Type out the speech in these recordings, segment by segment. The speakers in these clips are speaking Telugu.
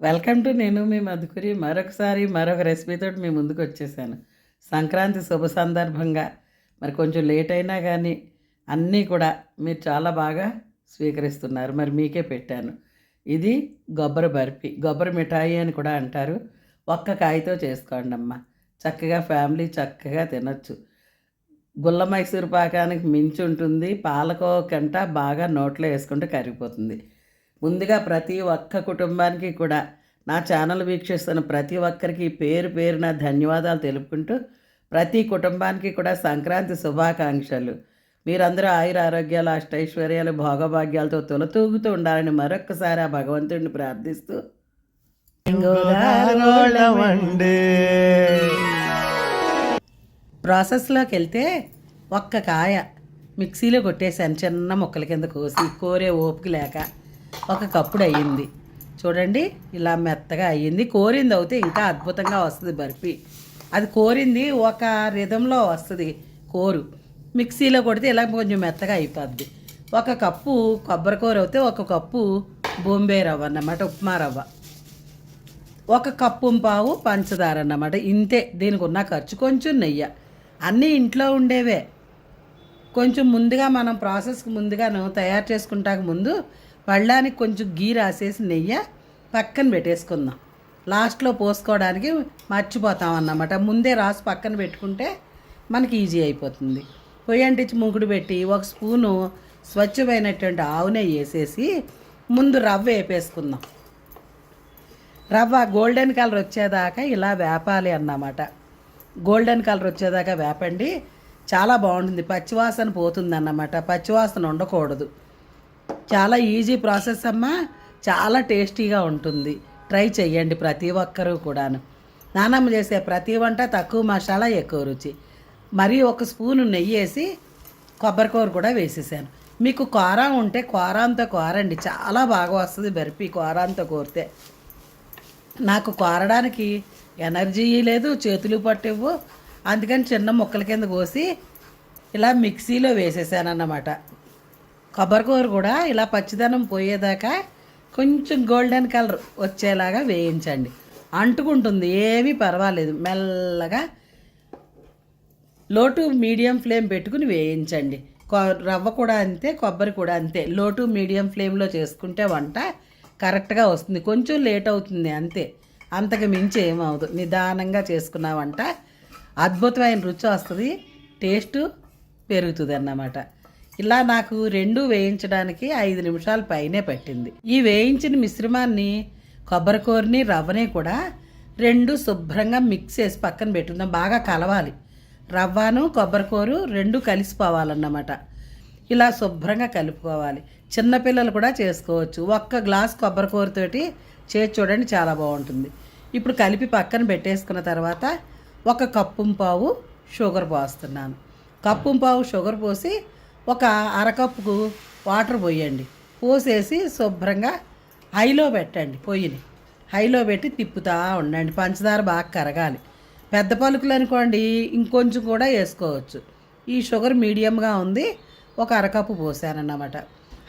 వెల్కమ్ టు నేను మీ మధుకురి. మరొకసారి మరొక రెసిపీతో మీ ముందుకు వచ్చేసాను. సంక్రాంతి శుభ సందర్భంగా. మరి కొంచెం లేట్ అయినా కానీ అన్నీ కూడా మీరు చాలా బాగా స్వీకరిస్తున్నారు. మరి మీకే పెట్టాను. ఇది గొబ్బరి బర్ఫీ. గొబ్బరి మిఠాయి అని కూడా అంటారు. ఒక్క కాయతో చేసుకోండి అమ్మ. చక్కగా ఫ్యామిలీ చక్కగా తినొచ్చు. గుల్ల మైసూరు పాకానికి మించి ఉంటుంది. పాలకో కంట బాగా నోట్లో వేసుకుంటే కరిగిపోతుంది. ముందుగా ప్రతి ఒక్క కుటుంబానికి కూడా నా ఛానల్ వీక్షిస్తున్న ప్రతి ఒక్కరికి పేరు పేరున ధన్యవాదాలు తెలుపుకుంటూ ప్రతి కుటుంబానికి కూడా సంక్రాంతి శుభాకాంక్షలు. మీరందరూ ఆయుర ఆరోగ్యాలు అష్టైశ్వర్యాలు భోగభాగ్యాలతో తొలతూగుతూ ఉండాలని మరొక్కసారి ఆ భగవంతుడిని ప్రార్థిస్తూ ప్రాసెస్లోకి వెళ్తే ఒక్క కాయ మిక్సీలో కొట్టేసాను చిన్న ముక్కల కింద కోసి కోరే ఓపిక లేక. ఒక కప్పుడు అయ్యింది. చూడండి ఇలా మెత్తగా అయ్యింది. కోరింది అవుతే ఇంకా అద్భుతంగా వస్తుంది బర్ఫీ. అది కోరింది ఒక రిధంలో వస్తుంది కోరు. మిక్సీలో కొడితే ఇలా కొంచెం మెత్తగా అయిపోద్ది. ఒక కప్పు కొబ్బరి కూర అయితే ఒక కప్పు బొంబే రవ్వ అన్నమాట ఉప్మా రవ్వ. ఒక కప్పు పావు పంచదార అన్నమాట ఇంతే. దీనికి ఉన్న ఖర్చు కొంచెం నెయ్యి. అన్నీ ఇంట్లో ఉండేవే. కొంచెం ముందుగా మనం ప్రాసెస్కి ముందుగాను తయారు చేసుకుంటాక ముందు పళ్ళానికి కొంచెం గీ రాసేసి నెయ్యి పక్కన పెట్టేసుకుందాం. లాస్ట్లో పోసుకోవడానికి మర్చిపోతాం అన్నమాట ముందే రాసి పక్కన పెట్టుకుంటే మనకి ఈజీ అయిపోతుంది. పొయ్యి అంటించి ముంకుడు పెట్టి ఒక స్పూను స్వచ్ఛమైనటువంటి ఆవు నెయ్యి వేసేసి ముందు రవ్వ వేపేసుకుందాం. రవ్వ గోల్డెన్ కలర్ వచ్చేదాకా ఇలా వేపాలి అన్నమాట. గోల్డెన్ కలర్ వచ్చేదాకా వేపండి. చాలా బాగుంటుంది. పచ్చివాసన పోతుంది అన్నమాట పచ్చివాసన ఉండకూడదు. చాలా ఈజీ ప్రాసెస్ అమ్మా. చాలా టేస్టీగా ఉంటుంది. ట్రై చెయ్యండి ప్రతి ఒక్కరూ కూడాను. నానమ్మ చేసే ప్రతి వంట తక్కువ మసాలా ఎక్కువ రుచి. మరి ఒక స్పూను నెయ్యి వేసి కొబ్బరికూర కూడా వేసేసాను. మీకు కూర ఉంటే కూరంతో కోరండి. చాలా బాగా వస్తుంది బర్ఫీ కూరంతో కోరితే. నాకు కోరడానికి ఎనర్జీ లేదు చేతులు పట్టివ్వు. అందుకని చిన్న ముక్కల కింద కోసి ఇలా మిక్సీలో వేసేసాను అన్నమాట కొబ్బరికూర కూడా ఇలా పచ్చిదనం పోయేదాకా కొంచెం గోల్డెన్ కలర్ వచ్చేలాగా వేయించండి. అంటుకుంటుంది ఏమీ పర్వాలేదు. మెల్లగా లోటు మీడియం ఫ్లేమ్ పెట్టుకుని వేయించండి. కొ- రవ్వ కూడా అంతే కొబ్బరి కూడా అంతే. లోటు మీడియం ఫ్లేమ్లో చేసుకుంటే వంట కరెక్ట్గా వస్తుంది. కొంచెం లేట్ అవుతుంది అంతే. అంతకు మించి ఏమవుదు నిదానంగా చేసుకున్న వంట అద్భుతమైన రుచి వస్తుంది. టేస్ట్ పెరుగుతుంది అన్నమాట. ఇలా నాకు రెండు వేయించడానికి ఐదు నిమిషాలు పైనే పట్టింది. ఈ వేయించిన మిశ్రమాన్ని కొబ్బరికూరని రవ్వని కూడా రెండు శుభ్రంగా మిక్స్ చేసి పక్కన పెట్టుకుందాం. బాగా కలవాలి. రవ్వను కొబ్బరికూరు రెండు కలిసిపోవాలన్నమాట. ఇలా శుభ్రంగా కలుపుకోవాలి. చిన్నపిల్లలు కూడా చేసుకోవచ్చు. ఒక్క గ్లాస్ కొబ్బరికూరతోటి చేసి చూడండి చాలా బాగుంటుంది. ఇప్పుడు కలిపి పక్కన పెట్టేసుకున్న తర్వాత ఒక కప్పు పావు షుగర్ పోస్తున్నాను. కప్పు పావు షుగర్ పోసి ఒక అరకప్పుకు వాటర్ పోయండి. పోసేసి శుభ్రంగా హైలో పెట్టండి పొయ్యిని. హైలో పెట్టి తిప్పుతా ఉండండి. పంచదార బాగా కరగాలి. పెద్ద పలుకులు అనుకోండి ఇంకొంచెం కూడా వేసుకోవచ్చు. ఈ షుగర్ మీడియంగా ఉంది. ఒక అరకప్పు పోసానన్నమాట.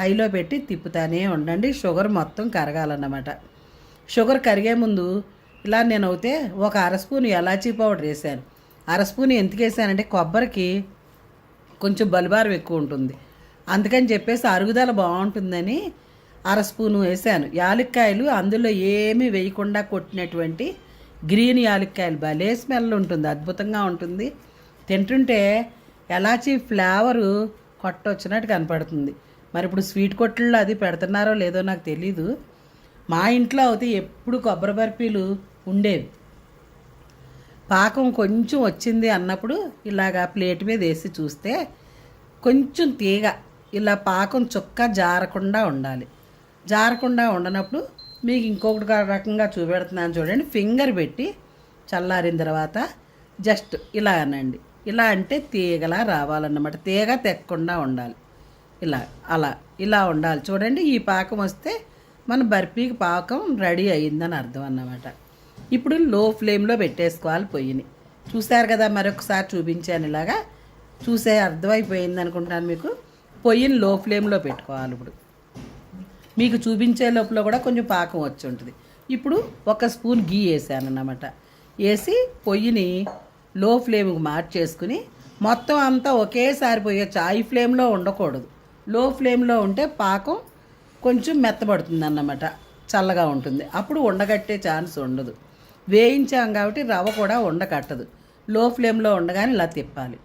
హైలో పెట్టి తిప్పుతానే ఉండండి. షుగర్ మొత్తం కరగాలన్నమాట. షుగర్ కరిగే ముందు ఇలా నేను అయితే ఒక అర స్పూన్ ఎలాచీ పౌడర్ వేసాను. అర స్పూన్ ఎందుకు వేసానంటే కొబ్బరికి కొంచెం బలిబారం ఎక్కువ ఉంటుంది. అందుకని చెప్పేసి అరుగుదల బాగుంటుందని అర స్పూను వేసాను. యాలక్కాయలు అందులో ఏమీ వేయకుండా కొట్టినటువంటి గ్రీన్ యాలక్కాయలు భలే స్మెల్ ఉంటుంది అద్భుతంగా ఉంటుంది. తింటుంటే ఎలాచి ఫ్లేవరు కొట్టొచ్చినట్టు కనపడుతుంది. మరి ఇప్పుడు స్వీట్ కొట్లలో అది పెడుతున్నారో లేదో నాకు తెలీదు. మా ఇంట్లో అయితే ఎప్పుడు కొబ్బరి బర్ఫీలు ఉండేవి. పాకం కొంచెం వచ్చింది అన్నప్పుడు ఇలాగా ప్లేట్ మీద వేసి చూస్తే కొంచెం తీగ ఇలా పాకం చుక్క జారకుండా ఉండాలి. జారకుండా ఉండనప్పుడు మీకు ఇంకొకటి రకంగా చూపెడుతున్నాను చూడండి. ఫింగర్ పెట్టి చల్లారిన తర్వాత జస్ట్ ఇలా అనండి. ఇలా అంటే తీగలా రావాలన్నమాట. తీగ తెక్కకుండా ఉండాలి. ఇలా అలా ఇలా ఉండాలి. చూడండి ఈ పాకం వస్తే మన బర్ఫీకి పాకం రెడీ అయ్యిందని అర్థం అన్నమాట. ఇప్పుడు లో ఫ్లేమ్లో పెట్టేసుకోవాలి పొయ్యిని. చూశారు కదా మరొకసారి చూపించాను ఇలాగా. చూసే అర్థమైపోయింది అనుకుంటాను మీకు. పొయ్యిని లో ఫ్లేమ్లో పెట్టుకోవాలి ఇప్పుడు. మీకు చూపించే లోపల కూడా కొంచెం పాకం వచ్చి ఉంటుంది. ఇప్పుడు ఒక స్పూన్ గీ వేసాను అన్నమాట వేసి పొయ్యిని లో ఫ్లేమ్కి మార్చేసుకుని మొత్తం అంతా ఒకేసారి పోయొచ్చు హై ఫ్లేమ్లో ఉండకూడదు. లో ఫ్లేమ్లో ఉంటే పాకం కొంచెం మెత్తబడుతుంది అన్నమాట చల్లగా ఉంటుంది. అప్పుడు ఉండగట్టే ఛాన్స్ ఉండదు. వేయించాం కాబట్టి రవ్వ కూడా ఉండకట్టదు లో ఫ్లేమ్లో ఉండగానే ఇలా తిప్పాలి.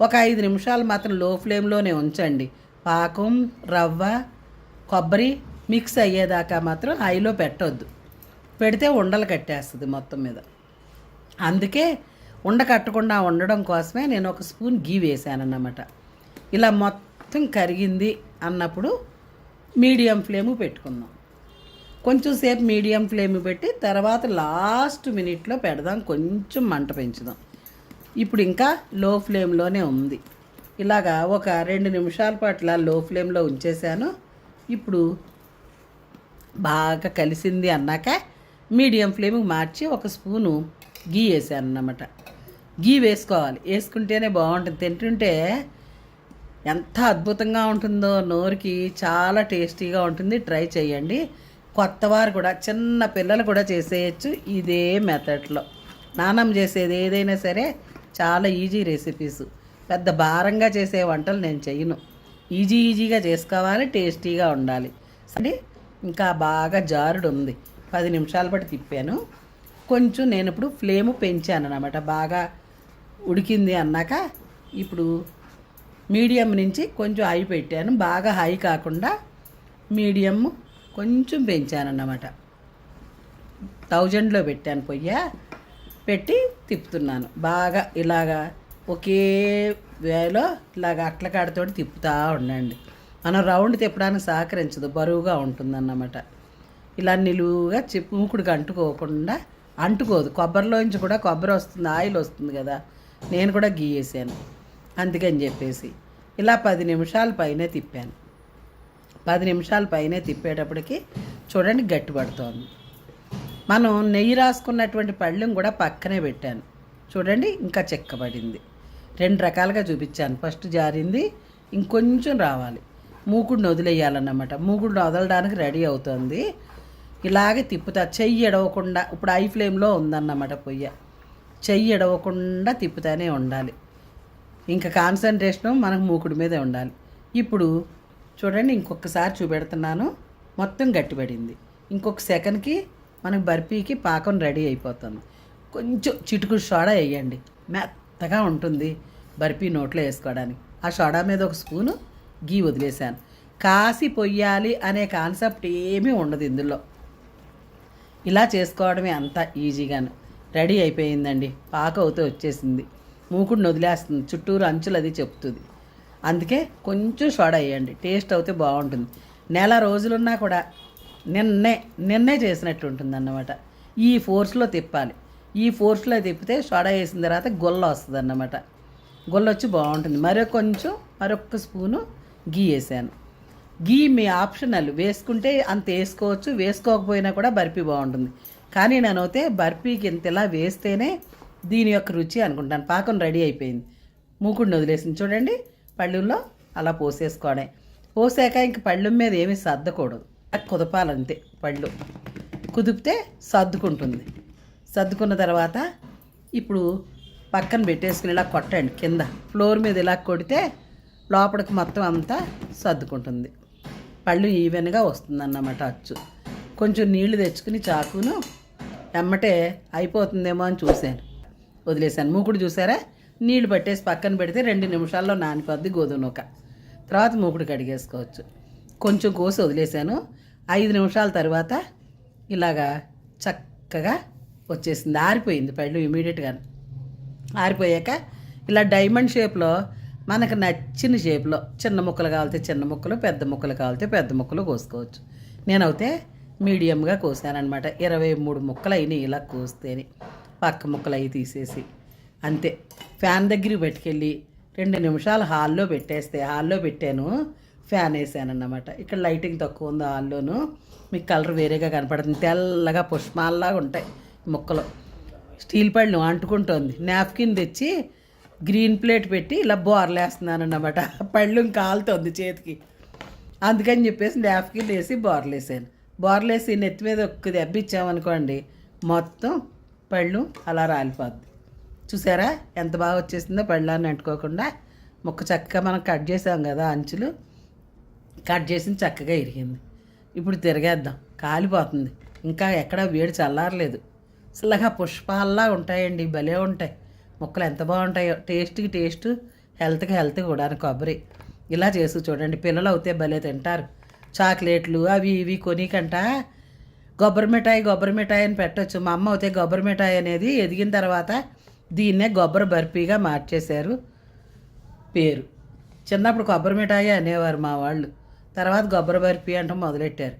ఒక ఐదు నిమిషాలు మాత్రం లో ఫ్లేమ్లోనే ఉంచండి. పాకం రవ్వ కొబ్బరి మిక్స్ అయ్యేదాకా మాత్రం హైలో పెట్టొద్దు. పెడితే ఉండలు కట్టేస్తుంది మొత్తం మీద. అందుకే ఉండ కట్టకుండా ఉండడం కోసమే నేను ఒక స్పూన్ గీ వేసాను అన్నమాట ఇలా మొత్తం కరిగింది అన్నప్పుడు మీడియం ఫ్లేము పెట్టుకుందాం. కొంచెం సేపు మీడియం ఫ్లేమ్ పెట్టి తర్వాత లాస్ట్ మినిట్లో పెడదాం. కొంచెం మంట పెంచుదాం. ఇప్పుడు ఇంకా లో ఫ్లేమ్లోనే ఉంది. ఇలాగా ఒక రెండు నిమిషాల పాటు లో ఫ్లేమ్లో ఉంచేసాను ఇప్పుడు బాగా కలిసింది అన్నాక మీడియం ఫ్లేమ్కి మార్చి ఒక స్పూను గీ వేసాను అన్నమాట. గీ వేసుకోవాలి. వేసుకుంటేనే బాగుంటుంది. తింటుంటే ఎంత అద్భుతంగా ఉంటుందో నోరుకి చాలా టేస్టీగా ఉంటుంది. ట్రై చేయండి. కొత్తవారు కూడా చిన్న పిల్లలు కూడా చేసేయచ్చు ఇదే మెథడ్లో. నానమ్మ చేసేది ఏదైనా సరే చాలా ఈజీ రెసిపీస్. పెద్ద భారంగా చేసే వంటలు నేను చేయను ఈజీ ఈజీగా చేసుకోవాలి టేస్టీగా ఉండాలి. అంటే ఇంకా బాగా జారుడు ఉంది. పది నిమిషాల పాటు తిప్పాను. కొంచెం నేను ఇప్పుడు ఫ్లేమ్ పెంచాను అనమాట బాగా ఉడికింది అన్నాక ఇప్పుడు మీడియం నుంచి కొంచెం హై పెట్టాను. బాగా హై కాకుండా మీడియం కొంచెం పెంచాను అన్నమాట థౌజండ్లో పెట్టాను పొయ్య. పెట్టి తిప్పుతున్నాను. బాగా ఇలాగా ఒకే వేలో ఇలాగ అట్ల కాడతోటి తిప్పుతూ ఉండండి. మనం రౌండ్ తిప్పడానికి సహకరించదు. బరువుగా ఉంటుందన్నమాట. ఇలా నిలువుగా చెప్పు మూకుడికి అంటుకోకుండా అంటుకోదు. కొబ్బరిలోంచి కూడా కొబ్బరి వస్తుంది ఆయిల్ వస్తుంది కదా. నేను కూడా గీయేసాను. అందుకని చెప్పేసి. ఇలా పది నిమిషాల పైనే తిప్పాను. పది నిమిషాల పైనే తిప్పేటప్పటికి చూడండి గట్టి పడుతోంది. మనం నెయ్యి రాసుకున్నటువంటి పళ్ళెం కూడా పక్కనే పెట్టాను. చూడండి ఇంకా చెక్కబడింది. రెండు రకాలుగా చూపించాను. ఫస్ట్ జారింది ఇంకొంచెం రావాలి. మూకుడిని వదిలేయాలన్నమాట. మూకుడిని వదలడానికి రెడీ అవుతుంది. ఇలాగే తిప్పుతా. చెయ్యి ఎడవకుండా ఇప్పుడు ఐ ఫ్లేమ్లో ఉందన్నమాట పొయ్య. చెయ్యి ఎడవకుండా తిప్పుతానే ఉండాలి. ఇంకా కాన్సన్ట్రేషన్ మనకు మూకుడి మీదే ఉండాలి. ఇప్పుడు చూడండి ఇంకొకసారి చూపెడుతున్నాను. మొత్తం గట్టిపడింది. ఇంకొక సెకండ్కి మనకి బర్ఫీకి పాకం రెడీ అయిపోతుంది. కొంచెం చిటుకుడు సోడా వేయండి. మెత్తగా ఉంటుంది బర్ఫీ నోట్లో వేసుకోవడానికి. ఆ సోడా మీద ఒక స్పూను గీ వదిలేశాను. కాసి పొయ్యాలి అనే కాన్సెప్ట్ ఏమీ ఉండదు ఇందులో. ఇలా చేసుకోవడమే అంత ఈజీగాను. రెడీ అయిపోయిందండి. పాక అవుతూ వచ్చేసింది. మూకుడిని వదిలేస్తుంది. చుట్టూరు అంచులు అది చెప్తుంది. అందుకే కొంచెం సోడా వేయండి టేస్ట్ అయితే బాగుంటుంది. నెల రోజులున్నా కూడా నిన్నే నిన్నే చేసినట్టు ఉంటుంది అన్నమాట ఈ ఫోర్స్లో తిప్పాలి. ఈ ఫోర్స్లో తిప్పితే సోడా వేసిన తర్వాత గొల్ల వస్తుంది అన్నమాట గొల్ల వచ్చి బాగుంటుంది. మరో కొంచెం మరొక స్పూను గీ వేసాను. గీ మీ ఆప్షనల్. వేసుకుంటే అంత వేసుకోవచ్చు. వేసుకోకపోయినా కూడా బర్ఫీ బాగుంటుంది. కానీ నేనైతే బర్ఫీకి ఇంత ఇలా వేస్తేనే దీని యొక్క రుచి అనుకుంటాను పాకం రెడీ అయిపోయింది. మూకుడిని వదిలేసింది. చూడండి. పళ్ళుల్లో అలా పోసేసుకోవడే పోసాక ఇంక పళ్ళు మీద ఏమీ సర్దకూడదు. కుదపాలంతే పళ్ళు. కుదిపితే సర్దుకుంటుంది. సర్దుకున్న తర్వాత ఇప్పుడు పక్కన పెట్టేసుకుని ఇలా కొట్టండి కింద. ఫ్లోర్ మీద ఇలా కొడితే లోపలికి మొత్తం అంతా సర్దుకుంటుంది. పళ్ళు ఈవెన్గా వస్తుందన్నమాట అచ్చు. కొంచెం నీళ్ళు తెచ్చుకుని చాకును ఎమ్మటే అయిపోతుందేమో అని చూశాను. వదిలేశాను. మూకుడు చూసారా? నీళ్ళు పట్టేసి పక్కన పెడితే రెండు నిమిషాల్లో నానిపోద్ది గోధుమ నూక. తర్వాత మూకుడు కడిగేసుకోవచ్చు. కొంచెం కోసి వదిలేశాను. ఐదు నిమిషాల తర్వాత ఇలాగా చక్కగా వచ్చేసింది. ఆరిపోయింది పళ్ళు ఇమీడియట్గా ఆరిపోయాక ఇలా డైమండ్ షేప్లో మనకు నచ్చిన షేప్లో చిన్న ముక్కలు కావాలితే చిన్న ముక్కలు పెద్ద ముక్కలు కావాలితే పెద్ద ముక్కలు కోసుకోవచ్చు. నేనైతే మీడియంగా కోసానమాట ఇరవై మూడు ముక్కలు అయినాయి ఇలా కోస్తేనే. పక్క ముక్కలు అవి తీసేసి. అంతే. ఫ్యాన్ దగ్గరికి పెట్టుకెళ్ళి రెండు నిమిషాలు హాల్లో పెట్టేస్తే హాల్లో పెట్టాను ఫ్యాన్ వేసాను అన్నమాట ఇక్కడ లైటింగ్ తక్కువ ఉంది హాల్లోను. మీకు కలర్ వేరేగా కనపడుతుంది. తెల్లగా పుష్పాల్లాగా ఉంటాయి ముక్కలు. స్టీల్ పళ్ళు అంటుకుంటోంది. నాప్కిన్ తెచ్చి గ్రీన్ ప్లేట్ పెట్టి ఇలా బోర్లేస్తున్నాను అన్నమాట పళ్ళు కాలుతోంది చేతికి. అందుకని చెప్పేసి నాప్కిన్ వేసి బోర్లేసాను బోర్లేసి నెత్తి మీద ఒక్క దెబ్బ ఇచ్చామనుకోండి మొత్తం పళ్ళు అలా రాలిపోద్ది. చూసారా? ఎంత బాగా వచ్చేసిందో పళ్ళాన్ని అంటుకోకుండా ముక్క చక్కగా మనం కట్ చేసాం కదా అంచులు. కట్ చేసి చక్కగా ఇరిగింది. ఇప్పుడు తిరగేద్దాం. కాలిపోతుంది. ఇంకా ఎక్కడ వేడి చల్లారలేదు. అసలుగా పుష్పాల్లా ఉంటాయండి. భలే ఉంటాయి. ముక్కలు ఎంత బాగుంటాయో. టేస్ట్కి టేస్ట్ హెల్త్కి హెల్త్ కూడా కొబ్బరి. ఇలా చేసి చూడండి. పిల్లలు అవుతే భలే తింటారు. చాక్లెట్లు అవి ఇవి కొనికంట. కొబ్బరి మిఠాయి కొబ్బరి మిఠాయి అని పెట్టచ్చు. మా అమ్మ అయితే కొబ్బరి మిఠాయి అనేది ఎదిగిన తర్వాత దీన్నే కొబ్బరి బర్ఫీగా మార్చేశారు పేరు. చిన్నప్పుడు కొబ్బరి మిఠాయి అనేవారు మా వాళ్ళు. తర్వాత కొబ్బరి బర్ఫీ అంటూ మొదలెట్టారు.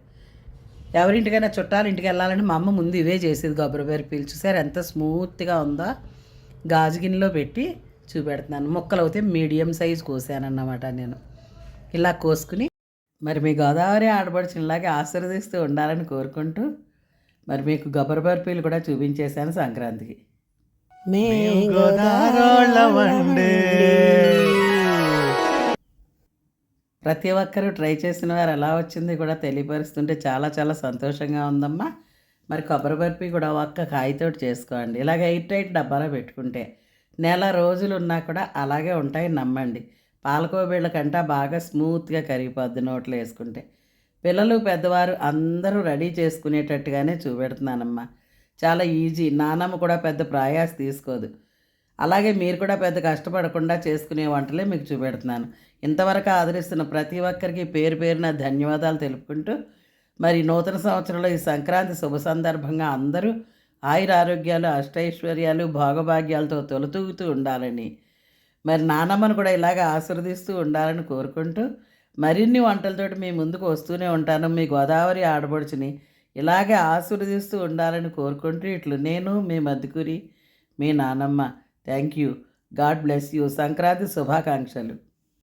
ఎవరింటికైనా చుట్టాలు ఇంటికి వెళ్ళాలని మా అమ్మ ముందు ఇవే చేసేది కొబ్బరి బర్ఫీలు. చూసారు ఎంత స్మూత్గా ఉందో? గాజు గిన్నెలో పెట్టి చూపెడుతున్నాను. ముక్కలు అయితే మీడియం సైజ్ కోసానన్నమాట నేను. ఇలా కోసుకుని మరి మీ గోదావరి ఆడపడుచులాగా ఆశీర్వదిస్తూ ఉండాలని కోరుకుంటూ మరి మీకు గొబ్బర బర్ఫీలు కూడా చూపించేశాను సంక్రాంతికి. మే ప్రతి ఒక్కరూ ట్రై చేసిన వారు ఎలా వచ్చింది కూడా తెలియపరుస్తుంటే చాలా చాలా సంతోషంగా ఉందమ్మా. మరి కొబ్బరి బర్ఫీ కూడా ఒక్క కాయతోటి చేసుకోండి. ఇలాగ ఎయిట్ ఎయిట్ డబ్బాలో పెట్టుకుంటే నెల రోజులు ఉన్నా కూడా అలాగే ఉంటాయి నమ్మండి. పాలకోబీళ్ళ కంటే బాగా స్మూత్గా కరిగిపోద్ది నోట్లో వేసుకుంటే. పిల్లలు పెద్దవారు అందరూ రెడీ చేసుకునేటట్టుగానే చూపెడుతున్నానమ్మా. చాలా ఈజీ. నానమ్మ కూడా పెద్ద ప్రయాస తీసుకోదు. అలాగే మీరు కూడా పెద్ద కష్టపడకుండా చేసుకునే వంటలే మీకు చూపెడుతున్నాను. ఇంతవరకు ఆదరిస్తున్న ప్రతి ఒక్కరికి పేరు పేరున ధన్యవాదాలు తెలుపుకుంటూ మరి నూతన సంవత్సరంలో ఈ సంక్రాంతి శుభ సందర్భంగా అందరూ ఆయుర ఆరోగ్యాలు అష్టైశ్వర్యాలు భోగభాగ్యాలతో తొలతూగుతూ ఉండాలని మరి నానమ్మను కూడా ఇలాగ ఆశీర్వదిస్తూ ఉండాలని కోరుకుంటూ మరిన్ని వంటలతోటి మీ ముందుకు వస్తూనే ఉంటాను. మీ గోదావరి ఆడబడుచుని ఇలాగే ఆశీర్వదిస్తూ ఉండాలని కోరుకుంటూ ఇట్లు నేను మీ మధుకురి మీ నానమ్మ. Thank you. God bless you. Sankranti శుభాకాంక్షలు.